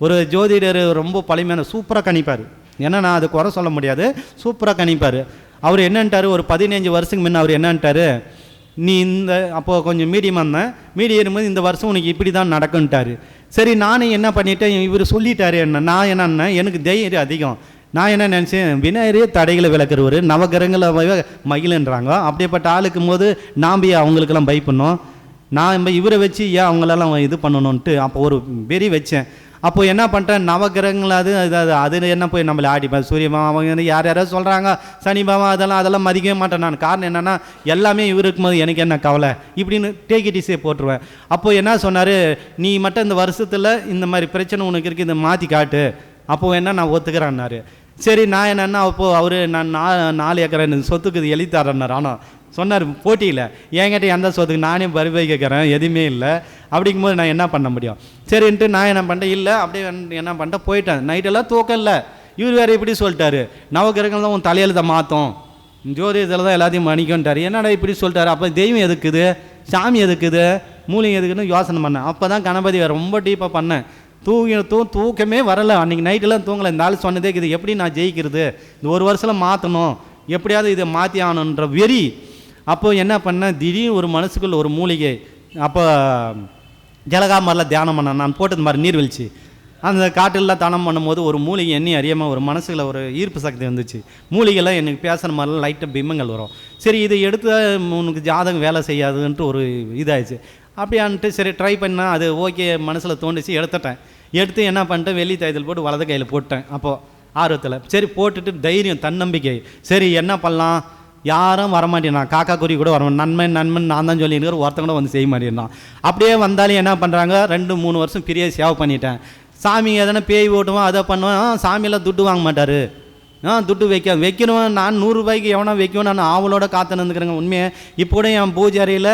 ஒரு ஜோதிடர் ரொம்ப பழமையான சூப்பராக கணிப்பார். ஏன்னா நான் அது குறை சொல்ல முடியாது. சூப்பராக கணிப்பார். அவர் என்னன்ட்டார்? ஒரு பதினஞ்சு வருஷத்துக்கு முன்ன அவர் என்னன்ட்டார்? நீ இந்த அப்போது கொஞ்சம் மீடியம் வந்தேன் மீடியம் இருக்கும்போது இந்த வருஷம் உனக்கு இப்படி தான் நடக்குன்ட்டாரு சரி நானும் என்ன பண்ணிட்டேன்? இவர் சொல்லிட்டாரு என்ன? நான் என்னன்னா எனக்கு தைரியம் அதிகம். நான் என்ன நினச்சேன்? விநாயகரே தடைகளை விளக்குறவர். நவகிரகங்களை வ- மகிழ்ன்றாங்க. அப்படிப்பட்ட ஆளுக்கும் போது நாம் ஏன் அவங்களுக்கெல்லாம் பயப்படணும்? நான் இப்ப இவரை வச்சு ஏன் அவங்களெல்லாம் இது பண்ணணும்ன்ட்டு அப்போ ஒரு வெறி வச்சேன். அப்போ என்ன பண்ணுறேன் நவகிரகங்கள் அது அது அது என்ன போய் நம்மளை ஆடிப்பேன் சூரிய மாமா அவங்க யார் யாராவது சொல்கிறாங்க சனி மாமா அதெல்லாம் அதெல்லாம் மதிக்கவே மாட்டேன் நான். காரணம் என்னென்னா எல்லாமே இவர் இருக்கும்போது எனக்கு என்ன கவலை? இப்படின்னு டேக்கிட்டிஸே போட்டுருவேன். அப்போது என்ன சொன்னார்? நீ மட்டும் இந்த வருஷத்தில் இந்த மாதிரி பிரச்சனை உனக்கு இருக்குது இதை மாற்றி காட்டு. அப்போது என்ன? நான் ஒத்துக்கிறேன்னாரு. சரி நான் என்னன்னா அப்போது அவர் நான் நா நாலு ஏக்கர் எனக்கு சொத்துக்கு இது எழுதி தரேன்னார் ஆனால் சொன்னார் போட்டியில். என்கிட்ட எந்த சொத்துக்கு? நானே பருவை கேட்குறேன். எதுவுமே இல்லை. அப்படிங்கும்போது நான் என்ன பண்ண முடியும்? சரின்ட்டு நான் என்ன பண்ணிட்டேன் இல்லை அப்படியே என்ன பண்ணிட்டேன் போயிட்டேன். நைட்டெல்லாம் தூக்கம் இல்லை இவர் வேறு இப்படி சொல்லிட்டாரு. நவகிரகங்கள் தான் உன் தலையெழுத்தை மாற்றும் ஜோதிடத்தில் தான் எல்லாத்தையும் மணிக்கன்ட்டார் என்னடா இப்படி சொல்லிட்டாரு? அப்போ தெய்வம் எதுக்குது? சாமி எதுக்குது? மூலிகை எதுக்குன்னு யோசனை பண்ணேன். அப்போ தான் கணபதி வேறு ரொம்ப டீப்பாக பண்ணேன். தூங்கி தூ தூக்கமே வரலை. அன்றைக்கி நைட்டெல்லாம் தூங்கலை. இந்த ஆள் சொன்னதே இது எப்படி நான் ஜெயிக்கிறது? இந்த ஒரு வருஷத்தில் மாற்றணும் எப்படியாவது இதை மாற்றி ஆகணுன்ற வெறி. அப்போ என்ன பண்ணேன்? திடீர்னு ஒரு மனசுக்குள்ள ஒரு மூலிகை. அப்போ ஜலகாமரில் தியானம் பண்ணேன். நான் போட்டது மாதிரி நீர்வீழ்ச்சி அந்த காட்டிலலாம் தானம் பண்ணும்போது ஒரு மூலிகை எண்ணி அறியாமல் ஒரு மனசுல ஒரு ஈர்ப்பு சக்தி வந்துச்சு. மூலிகைலாம் எனக்கு பேசுகிற மாதிரிலாம் லைட்டாக பிம்பங்கள் வரும். சரி இதை எடுத்து உனக்கு ஜாதகம் வேலை செய்யாதுன்ட்டு ஒரு இதாகிடுச்சு அப்படியான்ட்டு சரி ட்ரை பண்ணால் அது ஓகே மனசில் தோண்டிச்சு எடுத்துட்டேன். எடுத்து என்ன பண்ணிட்டேன் வெள்ளி தையல் போட்டு வலது கையில் போட்டேன். அப்போது ஆர்வத்தில். சரி போட்டுட்டு தைரியம் தன்னம்பிக்கை. சரி என்ன பண்ணலாம்? யாரும் வரமாட்டேன் காக்கா குருவி கூட வர நன்மை நன்மை நான் தான் சொல்லியிருக்கிற ஒருத்தன் கூட வந்து செய்ய மாட்டேன் அப்படியே வந்தாலும் என்ன பண்ணுறாங்க ரெண்டு மூணு வருஷம் பெரிய சேவை பண்ணிட்டேன். சாமி எதனா பேய் ஓட்டுவோம் அதை பண்ணுவேன். சாமியெல்லாம் துட்டு வாங்க மாட்டார். ஆ துட்டு வைக்க வைக்கணும் நான் நூறுரூபாய்க்கு எவனா வைக்கணும் நான் ஆவலோட காத்து நின்றுக்கிறேங்க உண்மையை இப்போ கூட என் பூஜை அறையில்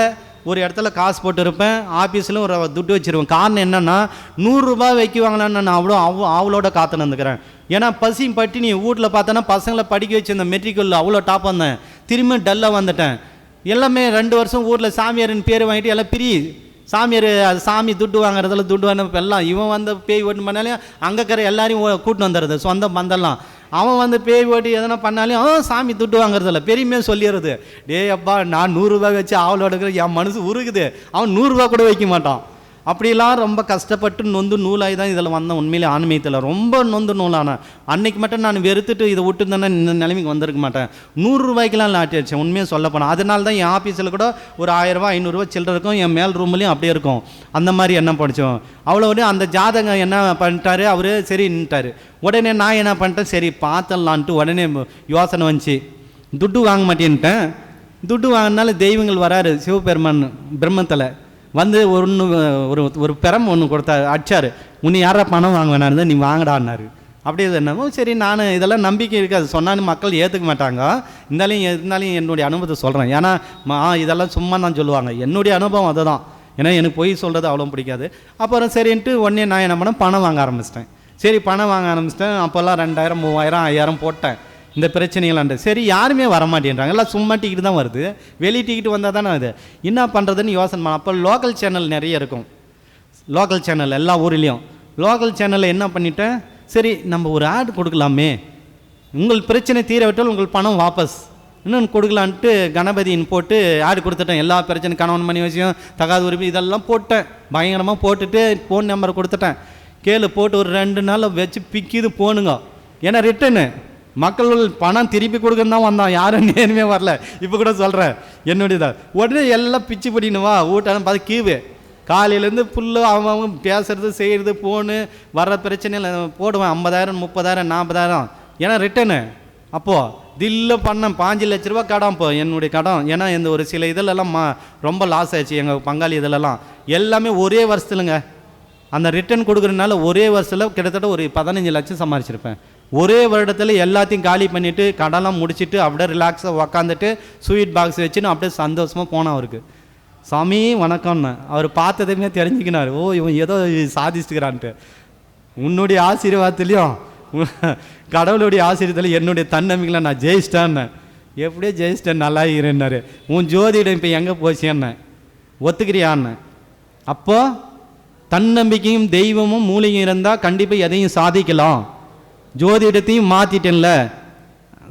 ஒரு இடத்துல காசு போட்டு இருப்பேன் ஆஃபீஸில் ஒரு துட்டு வச்சிருவேன். காரணம் என்னென்னா நூறுரூபா வைக்குவாங்களான்னு நான் அவ்வளோ அவ் அவளோட காத்து நின்றுக்கிறேன் ஏன்னா பசியும் பட்டினி வீட்டில் பார்த்தோன்னா பசங்களை படிக்க வச்சிருந்தேன் மெட்ரிக்குள்ள அவ்வளோ டாப் வந்தேன். திரும்பி டல்லாக வந்துட்டேன். எல்லாமே ரெண்டு வருஷம் ஊரில் சாமியாரின் பேர் வாங்கிட்டு எல்லாம் பிரி சாமியார் அது சாமி துட்டு வாங்குறதுல துட்டு வாங்க எல்லாம் இவன் வந்து பேய் ஓட்டு பண்ணாலே அங்கே இருக்கிற எல்லாரையும் கூட்டின்னு வந்துடுது சொந்த பந்தெல்லாம் அவன் வந்து பேய் ஓட்டி எதனா பண்ணாலையும் அவன் சாமி துட்டு வாங்குறதில்ல. பெரியமே சொல்லிடுறது டேய் அப்பா நான் நூறுரூவா வச்சு அவளோட என் மனசு உருகுது. அவன் நூறுரூவா கூட வைக்க மாட்டான். அப்படிலாம் ரொம்ப கஷ்டப்பட்டு நொந்து நூலாகி தான் இதில் வந்தேன். உண்மையிலே ஆன்மீகத்தில் ரொம்ப நொந்து நூலானேன் அன்னைக்கு மட்டும் நான் வெறுத்துட்டு இதை விட்டுருந்தேன்னா இந்த நிலைமைக்கு வந்திருக்க மாட்டேன். நூறுரூவாய்க்கெலாம் லாட்டி அடிச்சேன் உண்மையாக சொல்ல போனால். அதனால தான் என் ஆஃபீஸில் கூட ஒரு ஆயிரரூபா ஐநூறுரூவா சில்லற இருக்கும். என் மேல் ரூம்லேயும் அப்படியே இருக்கும். அந்த மாதிரி என்ன படித்தோம். அவ்வளோ அந்த ஜாதகம் என்ன பண்ணிட்டாரு? அவர் சரின்ட்டாரு உடனே நான் என்ன பண்ணிட்டேன்? சரி பார்த்தலான்ட்டு உடனே யோசனை வந்துச்சு. துட்டு வாங்க மாட்டேன்ட்டேன். துட்டு வாங்கினாலும் தெய்வங்கள் வராரு. சிவபெருமான் பிரம்மத்தில். வந்து ஒன்று ஒரு ஒரு பெரம் ஒன்று கொடுத்தா அடிச்சார். உன்னை யாரா பணம் வாங்க வேணாரு நீ வாங்கடான்னாரு அப்படியே என்னமோ சரி நான் இதெல்லாம் நம்பிக்கை இருக்காது சொன்னாலும் மக்கள் ஏற்றுக்க மாட்டாங்க. இருந்தாலும் இருந்தாலும் என்னுடைய அனுபவத்தை சொல்கிறேன் ஏன்னா மா இதெல்லாம் சும்மா தான் சொல்லுவாங்க. என்னுடைய அனுபவம் அதுதான். ஏன்னா எனக்கு பொய் சொல்கிறது அவ்வளோ பிடிக்காது. அப்புறம் சரின்ட்டு உடனே நான் என்ன பண்ணேன்? பணம் வாங்க ஆரம்பிச்சிட்டேன். சரி பணம் வாங்க ஆரம்பிச்சிட்டேன். அப்போல்லாம் ரெண்டாயிரம் மூவாயிரம் ஐயாயிரம் போட்டேன். இந்த பிரச்சனைகளாண்டு சரி யாருமே வரமாட்டேன்றாங்க. எல்லாம் சும்மா டிக்கெட் தான் வருது. வெளி டிக்கெட் வந்தால் தானே அது என்ன பண்ணுறதுன்னு யோசனை பண்ண அப்போ லோக்கல் சேனல் நிறைய இருக்கும். லோக்கல் சேனல் எல்லா ஊர்லேயும். லோக்கல் சேனலில் என்ன பண்ணிட்டேன்? சரி நம்ம ஒரு ஆட் கொடுக்கலாமே. உங்கள் பிரச்சனை தீரவிட்டால் உங்கள் பணம் வாபஸ். இன்னொன்று கொடுக்கலான்ட்டு கணபதியின் போட்டு ஆடு கொடுத்துட்டேன். எல்லா பிரச்சனை கணவன் மணி விஷயம் தகாத உரிமை இதெல்லாம் போட்டேன். பயங்கரமாக போட்டுட்டு ஃபோன் நம்பர் கொடுத்துட்டேன். கேளு போட்டு ஒரு ரெண்டு நாள் வச்சு பிக்கிது போனுங்க. ஏன்னா ரிட்டனு மக்கள் பணம் திருப்பி கொடுக்கணும் தான் வந்தான். யாரும் நேருமே வரல. இப்போ கூட சொல்கிறேன் என்னுடையதா? உடனே எல்லாம் பிச்சு படின்னு வா. பார்த்து கீவு. காலையிலேருந்து ஃபுல்லாக அவன் அவன் பேசுறது செய்கிறது ஃபோனு வர்ற பிரச்சனையில் போடுவேன். ஐம்பதாயிரம் முப்பதாயிரம் நாற்பதாயிரம். ஏன்னா ரிட்டனு அப்போது தில்ல பண்ணேன் பாஞ்சு லட்ச ரூபா கடன் இப்போ என்னுடைய கடன். ஏன்னா இந்த ஒரு சில இதிலெல்லாம் மா ரொம்ப லாஸ் ஆயிடுச்சு எங்கள் பங்காளி இதிலெல்லாம் எல்லாமே ஒரே வருஷத்துலங்க. அந்த ரிட்டர்ன் கொடுக்குறதுனால ஒரே வருஷத்தில் கிட்டத்தட்ட ஒரு பதினஞ்சு லட்சம் சம்பாரிச்சிருப்பேன். ஒரே வருடத்தில் எல்லாத்தையும் காலி பண்ணிவிட்டு கடலாம் முடிச்சுட்டு அப்படியே ரிலாக்ஸாக உக்காந்துட்டு ஸ்வீட் பாக்ஸ் வச்சுன்னு அப்படியே சந்தோஷமாக போனேன் அவருக்கு. சாமி வணக்கம்னு அவர் பார்த்ததுமே தெரிஞ்சுக்கினார். ஓ இவன் ஏதோ சாதிச்சுக்கிறான்ட்டு. உன்னுடைய ஆசீர்வாதத்துலேயும் கடவுளுடைய ஆசீர்வாதத்தில் என்னுடைய தன்னம்பிக்கையில் நான் ஜெயிச்சிட்டேன்னு. எப்படியோ ஜெயிச்சிட்டேன் நல்லா இருந்தார் உன் ஜோதிடம் இப்போ எங்கே போச்சு என்ன ஒத்துக்கிறியான்னு அப்போது தன்னம்பிக்கையும் தெய்வமும் மூலிகையும் இருந்தால் கண்டிப்பாக எதையும் சாதிக்கலாம். ஜோதிடத்தையும் மாற்றிட்டேன்ல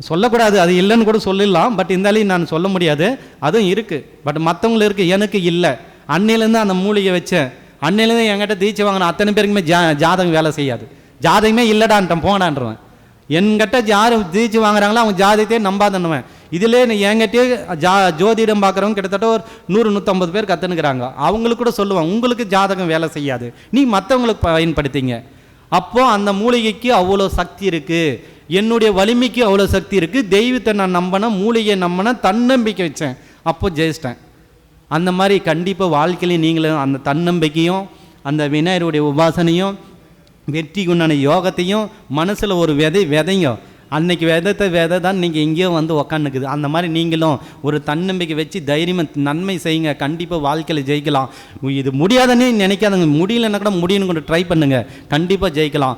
சொல்லக்கூடாது அது இல்லைன்னு கூட சொல்லிடலாம் பட் இருந்தாலையும் நான் சொல்ல முடியாது. அதுவும் இருக்குது பட் மற்றவங்களுக்கு இருக்குது எனக்கு இல்லை. அன்னையிலேருந்து அந்த மூலிகை வச்சேன். அன்னையிலேருந்து என்கிட்ட தீட்சை வாங்கின அத்தனை பேருக்குமே ஜா ஜாதகம் வேலை செய்யாது. ஜாதகமே இல்லைடான்ட்டேன் போனான்றவன். என்கிட்ட யார் தீச்சு வாங்குறாங்களோ அவங்க ஜாதகத்தையே நம்பாதன்னுவேன். இதிலே என்கிட்டயே ஜா ஜோதிடம் பார்க்குறவங்க கிட்டத்தட்ட ஒரு நூறு நூற்றம்பது பேர் கற்றுனுக்குறாங்க அவங்களுக்கு கூட சொல்லுவாங்க உங்களுக்கு ஜாதகம் வேலை செய்யாது. நீ மற்றவங்களுக்கு பயன்படுத்திங்க. அப்போது அந்த மூலிகைக்கு அவ்வளோ சக்தி இருக்குது என்னுடைய வலிமைக்கு அவ்வளோ சக்தி இருக்குது தெய்வத்தை நான் நம்பினேன் மூலிகையை நம்பினேன் தன்னம்பிக்கை வச்சேன். அப்போ ஜெயிச்சிட்டேன். அந்த மாதிரி கண்டிப்பாக வாழ்க்கையிலையும் நீங்களும் அந்த தன்னம்பிக்கையும் அந்த விநாயகருடைய உபாசனையும் வெற்றிக்கு உண்டான யோகத்தையும் மனசில் ஒரு விதை விதைங்க. அன்னைக்கு விதத்தை விதை தான் நீங்கள் எங்கேயோ வந்து உக்காந்துக்குது. அந்த மாதிரி நீங்களும் ஒரு தன்னம்பிக்கை வச்சு தைரியமாக நன்மை செய்யுங்க. கண்டிப்பாக வாழ்க்கையில் ஜெயிக்கலாம். இது முடியாதுன்னு நினைக்காதங்க. முடியலன்னா கூட முடியும்னு கொண்டு ட்ரை பண்ணுங்கள் கண்டிப்பாக ஜெயிக்கலாம்.